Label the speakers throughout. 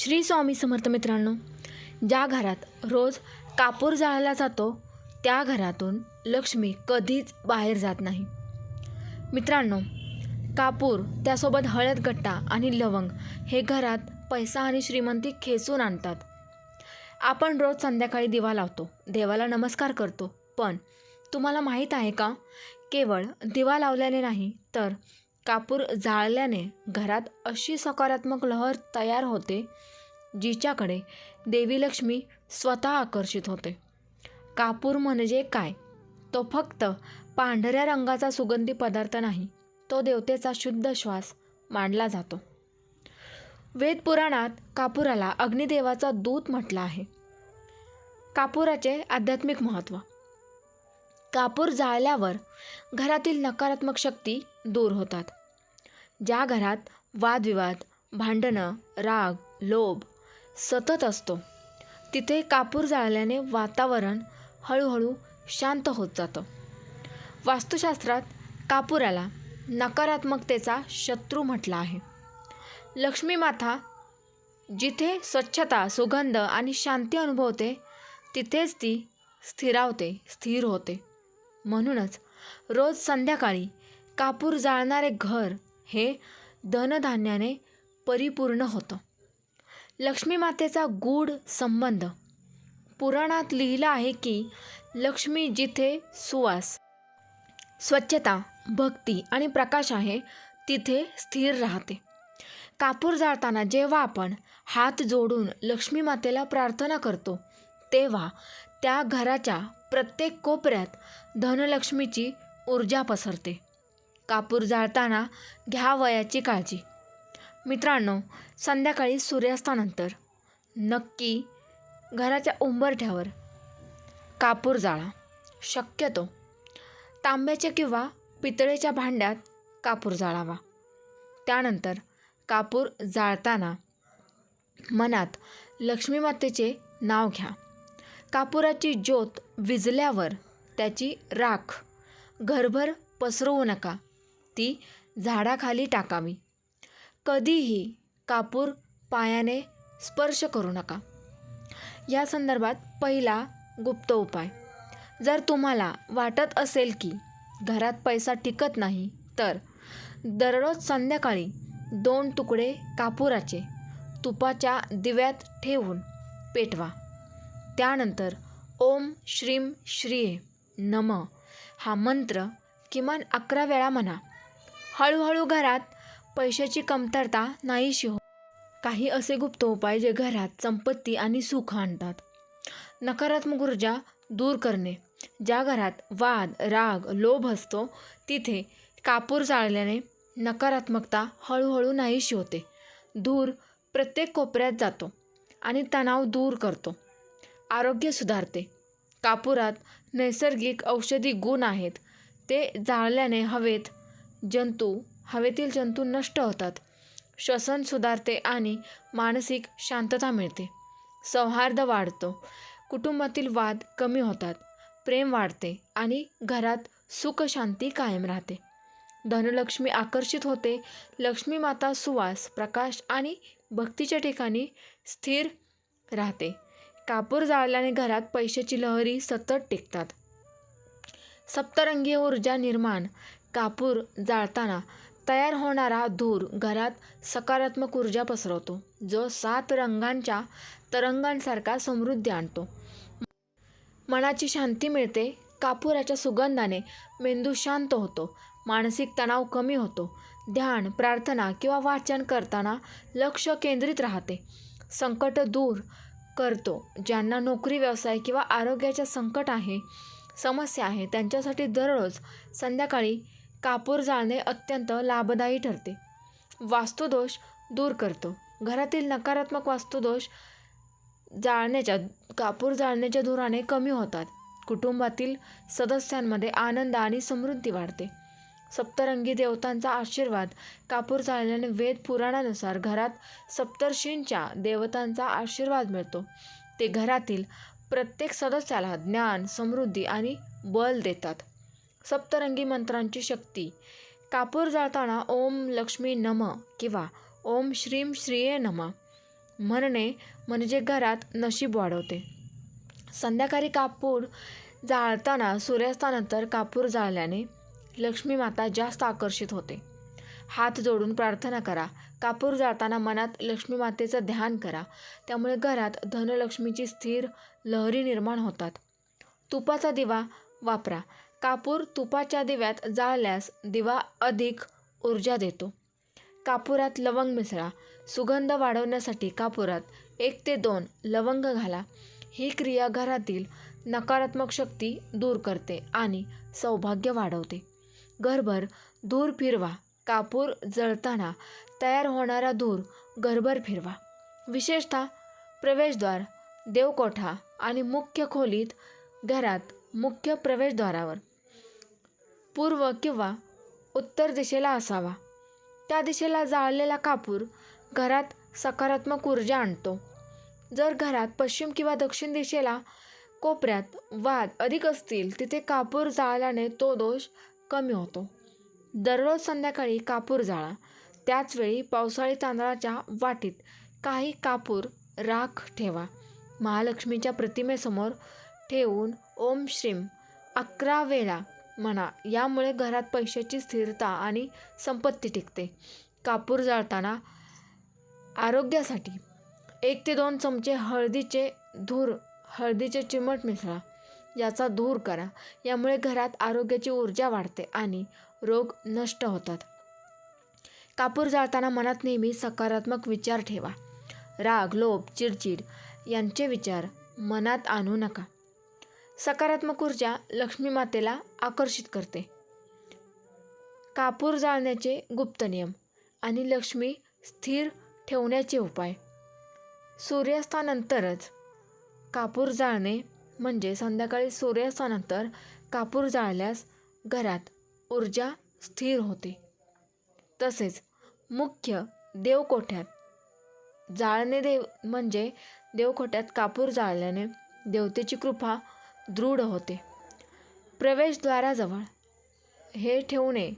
Speaker 1: श्री स्वामी समर्थ मित्रांनो ज्या घरात रोज कापूर जाळला जातो त्या घरातून लक्ष्मी कधीच बाहेर जात नाही. मित्रांनो कापूर त्यासोबत हळद गट्टा आणि लवंग हे घरात पैसा आणि श्रीमंती खेचून आणतात. आपण रोज संध्याकाळी दिवा लावतो देवाला नमस्कार करतो पण तुम्हाला माहीत आहे का? केवळ दिवा लावल्याने नाही तर कापूर जाळल्याने घरात अशी सकारात्मक लहर तयार होते जिच्याकडे देवी लक्ष्मी स्वतः आकर्षित होते. कापूर म्हणजे काय? तो फक्त पांढऱ्या रंगाचा सुगंधी पदार्थ नाही तो देवतेचा शुद्ध श्वास मानला जातो. वेदपुराणात कापुराला अग्निदेवाचा दूत म्हटलं आहे. कापुराचे आध्यात्मिक महत्त्व. कापूर जाळल्यावर घरातील नकारात्मक शक्ती दूर होतात. ज्या घरात वादविवाद भांडणं राग लोभ सतत असतो तिथे कापूर जाळल्याने वातावरण हळूहळू शांत होत जातं. वास्तुशास्त्रात कापुराला नकारात्मकतेचा शत्रू म्हटला आहे. लक्ष्मी माता जिथे स्वच्छता सुगंध आणि शांती अनुभवते तिथेच ती स्थिरावते स्थिर होते. म्हणूनच रोज संध्याकाळी कापूर जाळणारे घर हे धनधान्याने परिपूर्ण होतं. लक्ष्मी मातेचा गूढ संबंध. पुराणात लिहिलं आहे की लक्ष्मी जिथे सुवास स्वच्छता भक्ती आणि प्रकाश आहे तिथे स्थिर राहते. कापूर जाळताना जेव्हा आपण हात जोडून लक्ष्मी मातेला प्रार्थना करतो तेव्हा त्या घराच्या प्रत्येक कोपऱ्यात धनलक्ष्मीची ऊर्जा पसरते. कापूर जाळताना घ्या वयाची काळजी. मित्रांनो संध्याकाळी सूर्यास्तानंतर नक्की घराच्या उंबरठ्यावर कापूर जाळा. शक्यतो तांब्याच्या किंवा पितळेच्या भांड्यात कापूर जाळावा. त्यानंतर कापूर जाळताना मनात लक्ष्मी मातेचे नाव घ्या. कापुराची ज्योत विजल्यावर त्याची राख. घरभर पसरवू नका. ती झाडाखाली टाकावी. कधीही कापूर पायाने स्पर्श करू नका. या संदर्भात पहिला गुप्त उपाय. जर तुम्हाला वाटत असेल की घरात पैसा टिकत नाही तर दररोज संध्याकाळी दोन तुकडे कापुराचे तुपाच्या दिव्यात ठेवून पेटवा. त्यानंतर ओम श्रीम श्रीये नम हा मंत्र किमान अकरा वेळा म्हणा. हळूहळू घरात पैशाची कमतरता नाहीशी हो काही असे गुप्त उपाय जे घरात संपत्ती आणि सुख आणतात. नकारात्मक ऊर्जा दूर करणे. ज्या घरात वाद राग लोभ असतो तिथे कापूर जाळल्याने नकारात्मकता हळूहळू नाहीशी होते. धूर प्रत्येक कोपऱ्यात जातो आणि तणाव दूर करतो. आरोग्य सुधारते. कापुरात नैसर्गिक औषधी गुण आहेत. ते जाळल्याने हवेत जंतू हवेतील जंतू नष्ट होतात. श्वसन सुधारते आणि मानसिक शांतता मिळते. सौहार्द वाढतो. कुटुंबातील वाद कमी होतात. प्रेम वाढते आणि घरात सुखशांती कायम राहते. धनलक्ष्मी आकर्षित होते. लक्ष्मी माता सुवास प्रकाश आणि भक्तीच्या ठिकाणी स्थिर राहते. कापूर जाळल्याने घरात पैशाची लहरी सतत टिकतात. सप्तरंगीय ऊर्जा निर्माण. कापूर जाळताना तयार होणारा धूर घरात सकारात्मक ऊर्जा पसरवतो जो सात रंगांच्या तरंगांसारखा समृद्धी आणतो. मनाची शांती मिळते कापुराच्या सुगंधाने मेंदू शांत होतो मानसिक तणाव कमी होतो ध्यान प्रार्थना किंवा वाचन करताना लक्ष केंद्रित राहते. संकट दूर करतो ज्यांना नोकरी व्यवसाय किंवा आरोग्याच्या संकट आहे समस्या आहे त्यांच्यासाठी दररोज संध्याकाळी कापूर जाळणे अत्यंत लाभदायी ठरते. वास्तुदोष दूर करतो. घरातील नकारात्मक वास्तुदोष जाळण्याच्या कापूर जाळण्याच्या धुराने कमी होतात. कुटुंबातील सदस्यांमध्ये आनंद आणि समृद्धी वाढते. सप्तरंगी देवतांचा आशीर्वाद कापूर जाळल्याने वेद पुराणानुसार घरात सप्तर्षींच्या देवतांचा आशीर्वाद मिळतो. ते घरातील प्रत्येक सदस्याला ज्ञान समृद्धी आणि बल देतात. सप्तरंगी मंत्रांची शक्ती. कापूर जाळताना ओम लक्ष्मी नम किंवा ओम श्रीम श्रीये नम. म्हणणे म्हणजे घरात नशीब वाढवते. संध्याकाळी कापूर जाळताना सूर्यास्तानंतर कापूर जाळल्याने लक्ष्मी माता जास्त आकर्षित होते. हात जोडून प्रार्थना करा. कापूर जाळताना मनात लक्ष्मी मातेचं ध्यान करा. त्यामुळे घरात धनलक्ष्मीची स्थिर लहरी निर्माण होतात. तुपाचा दिवा वापरा. कापूर तुपाच्या दिव्यात जाळल्यास दिवा अधिक ऊर्जा देतो. कापुरात लवंग मिसळा. सुगंध वाढवण्यासाठी कापुरात एक ते दोन लवंग घाला. ही क्रिया घरातील नकारात्मक शक्ती दूर करते आणि सौभाग्य वाढवते. घरभर धूर फिरवा. कापूर जळताना तयार होणारा धूर घरभर फिरवा. विशेषतः प्रवेशद्वार देवकोठा आणि मुख्य खोलीत घरात मुख्य प्रवेशद्वारावर. पूर्व किंवा उत्तर दिशेला असावा. त्या दिशेला जाळलेला कापूर घरात सकारात्मक ऊर्जा आणतो. जर घरात पश्चिम किंवा दक्षिण दिशेला कोपऱ्यात वाद अधिक असतील तिथे कापूर जाळल्याने तो दोष कमी होतो. दररोज संध्याकाळी कापूर जाळा. त्याचवेळी पावसाळी तांदळाच्या वाटीत काही कापूर राख ठेवा. महालक्ष्मीच्या प्रतिमेसमोर ठेवून ओम श्रीम अकरा वेळा म्हणा यामुळे घरात पैशाची स्थिरता आणि संपत्ती टिकते. कापूर जाळताना आरोग्यासाठी एक ते दोन चमचे हळदीचे धूर हळदीचे चिमट मिसळा. याचा धूर करा. यामुळे घरात आरोग्याची ऊर्जा वाढते आणि रोग नष्ट होतात. कापूर जाळताना मनात नेहमी सकारात्मक विचार ठेवा. राग लोभ चिडचिड यांचे विचार मनात आणू नका. सकारात्मक ऊर्जा लक्ष्मी मातेला आकर्षित करते. कापूर जाळण्याचे गुप्त नियम आणि लक्ष्मी स्थिर ठेवण्याचे उपाय. सूर्यास्तानंतरच कापूर जाळणे म्हणजे संध्याकाळी सूर्यास्तानंतर कापूर जाळल्यास घरात ऊर्जा स्थिर होते. तसेच मुख्य देवकोठ्यात जाळणे देव म्हणजे देवकोठ्यात कापूर जाळल्याने देवतेची कृपा दृढ होते. प्रवेशद्वाराजवळ. हे ठेवणे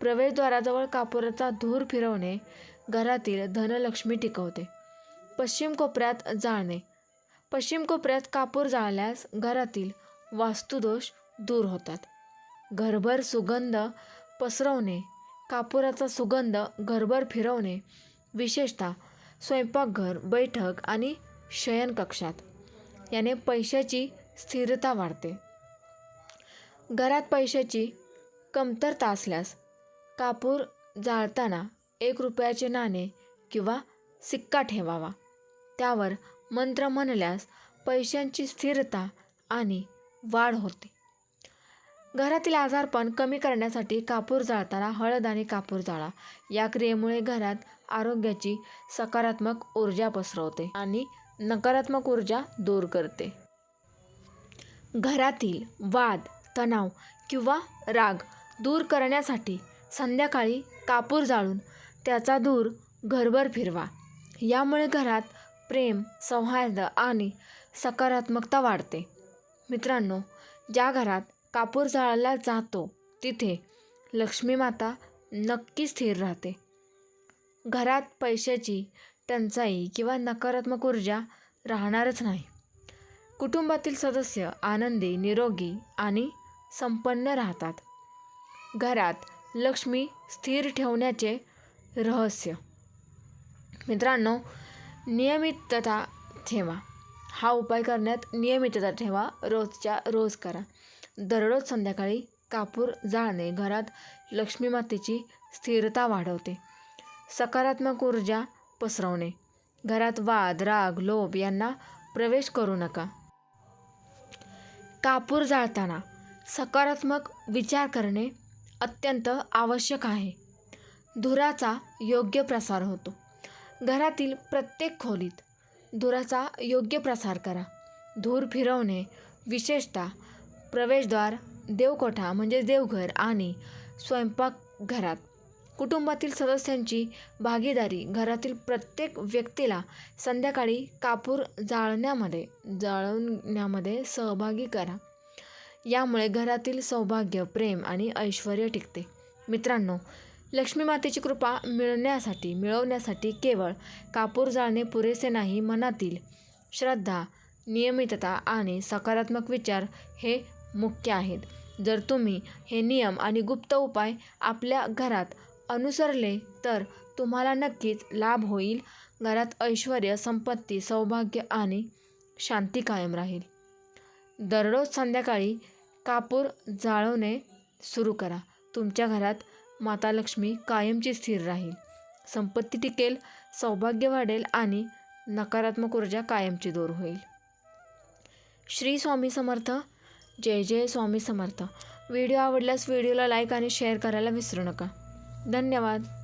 Speaker 1: प्रवेशद्वाराजवळ कापूराचा धूर फिरवणे घरातील धनलक्ष्मी टिकवते. पश्चिम कोपऱ्यात जाळणे. पश्चिम कोपऱ्यात कापूर जाळल्यास घरातील वास्तुदोष दूर होतात. घरभर सुगंध पसरवणे कापुराचा सुगंध घरभर फिरवणे विशेषतः स्वयंपाकघर बैठक आणि शयनकक्षात. याने पैशाची स्थिरता वाढते. घरात पैशाची कमतरता असल्यास कापूर जाळताना एक रुपयाचे नाणे किंवा सिक्का ठेवावा. त्यावर मंत्र म्हणल्यास पैशांची स्थिरता आणि वाढ होते. घरातील आजारपण कमी करण्यासाठी कापूर जाळताना हळद आणि कापूर जाळा. या क्रियेमुळे घरात आरोग्याची सकारात्मक ऊर्जा पसरवते आणि नकारात्मक ऊर्जा दूर करते. घरातील वाद तणाव किंवा राग दूर करण्यासाठी संध्याकाळी कापूर जाळून त्याचा धूर घरभर फिरवा. यामुळे घरात प्रेम सौहार्द आणि सकारात्मकता वाढते. मित्रांनो ज्या घरात कापूर जाळला जातो तिथे लक्ष्मी माता नक्की स्थिर राहते. घरात पैशाची टंचाई किंवा नकारात्मक ऊर्जा राहणारच नाही. कुटुंबातील सदस्य आनंदी निरोगी आणि संपन्न राहतात. घरात लक्ष्मी स्थिर ठेवण्याचे रहस्य. मित्रांनो नियमितता ठेवा. हा उपाय करण्यात नियमितता ठेवा. रोजच्या रोज करा. दररोज संध्याकाळी कापूर जाळणे घरात लक्ष्मी मातेची स्थिरता वाढवते. सकारात्मक ऊर्जा पसरवणे. घरात वाद राग लोभ यांना प्रवेश करू नका. कापूर जाळताना सकारात्मक विचार करणे अत्यंत आवश्यक आहे. धुराचा योग्य प्रसार होतो. घरातील प्रत्येक खोलीत धुराचा योग्य प्रसार करा. धूर फिरवणे विशेषतः प्रवेशद्वार देवकोठा म्हणजे देवघर आणि स्वयंपाकघरात कुटुंबातील सदस्यांची भागीदारी घरातील प्रत्येक व्यक्तीला संध्याकाळी कापूर जाळण्यामध्ये जाळवण्यामध्ये सहभागी करा. यामुळे घरातील सौभाग्य प्रेम आणि ऐश्वर टिकते. मित्रांनो लक्ष्मी मातेची कृपा मिळण्यासाठी मिळवण्यासाठी केवळ कापूर जाळणे पुरेसे नाही मनातील श्रद्धा नियमितता आणि सकारात्मक विचार हे मुख्य आहेत. जर तुम्ही हे नियम आणि गुप्त उपाय आपल्या घरात अनुसरले तर तुम्हाला नक्कीच लाभ होईल. घरात ऐश्वर संपत्ती सौभाग्य आणि शांती कायम राहील. दररोज संध्याकाळी कापूर जाळवणे सुरू करा. तुमच्या घरात माता लक्ष्मी कायमची स्थिर राहील. संपत्ती टिकेल सौभाग्य वाढेल आणि नकारात्मक ऊर्जा कायमची दूर होईल. श्री स्वामी समर्थ. जय जय स्वामी समर्थ. व्हिडिओ आवडल्यास व्हिडिओला लाईक आणि शेअर करायला विसरू नका. धन्यवाद.